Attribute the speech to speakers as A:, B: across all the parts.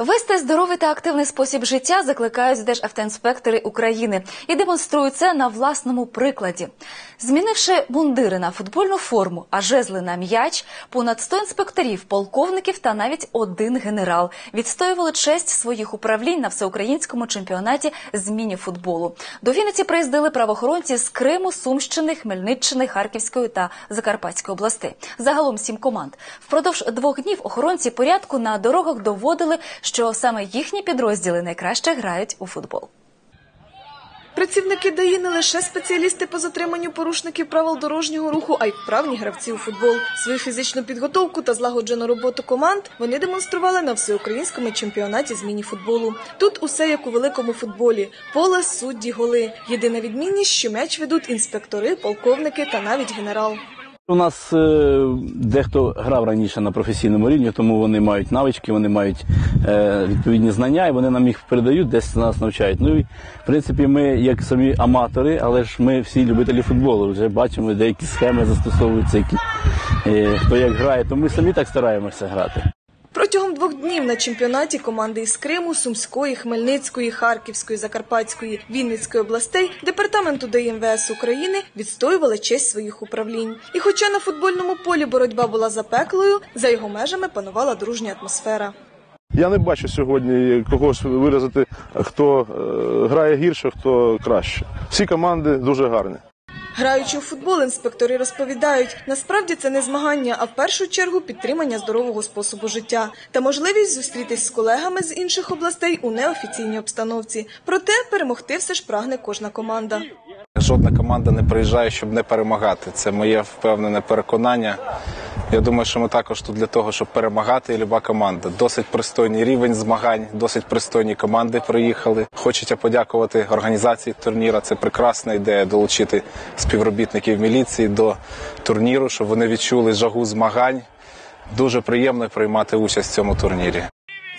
A: Вести здоровий та активний спосіб життя закликають державтоінспектори України і демонструють це на власному прикладі. Змінивши мундири на футбольну форму, а жезли на м'яч, понад 100 інспекторів, полковників та навіть один генерал відстоювали честь своїх управлінь на всеукраїнському чемпіонаті з міні-футболу. До Вінниці приїздили правоохоронці з Криму, Сумщини, Хмельниччини, Харківської та Закарпатської областей. Загалом сім команд. Впродовж двох днів охоронці порядку на дорогах доводили, що саме їхні підрозділи найкраще грають у футбол.
B: Працівники ДАІ не лише спеціалісти по затриманню порушників правил дорожнього руху, а й вправні гравці у футбол. Свою фізичну підготовку та злагоджену роботу команд вони демонстрували на всеукраїнському чемпіонаті з міні-футболу. Тут усе як у великому футболі: поле, судді, голи. Єдина відмінність, що м'яч ведуть інспектори, полковники та навіть генерал.
C: У нас е, дехто грав раніше на професійному рівні, тому вони мають навички, вони мають е, відповідні знання, і вони нам їх передають, десь нас навчають. Ну і в принципі, ми як самі аматори, але ж ми всі любителі футболу. Вже бачимо, деякі схеми застосовуються, які е, хто як грає, то ми самі так стараємося грати.
B: Протягом двох днів на чемпіонаті команди із Криму, Сумської, Хмельницької, Харківської, Закарпатської, Вінницької областей департаменту ДМВС України відстоювали честь своїх управлінь. І хоча на футбольному полі боротьба була запеклою, за його межами панувала дружня атмосфера.
D: Я не бачу сьогодні когось виразити, хто е, грає гірше, хто краще. Всі команди дуже гарні.
B: Граючи у футбол, інспектори розповідають, насправді це не змагання, а в першу чергу підтримання здорового способу життя та можливість зустрітись з колегами з інших областей у неофіційній обстановці. Проте перемогти все ж прагне кожна команда.
E: Жодна команда не приїжджає, щоб не перемагати. Це моє впевнене переконання. Я думаю, що ми також тут для того, щоб перемагати, і люба команда. Досить пристойний рівень змагань, досить пристойні команди приїхали. Хочеться подякувати організації турніра. Це прекрасна ідея долучити співробітників міліції до турніру, щоб вони відчули жагу змагань. Дуже приємно приймати участь в цьому турнірі.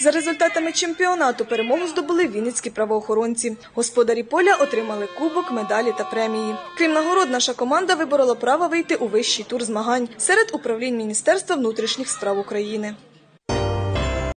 B: За результатами чемпіонату перемогу здобули вінницькі правоохоронці. Господарі поля отримали кубок, медалі та премії. Крім нагород, наша команда виборола право вийти у вищий тур змагань серед управлінь Міністерства внутрішніх справ України.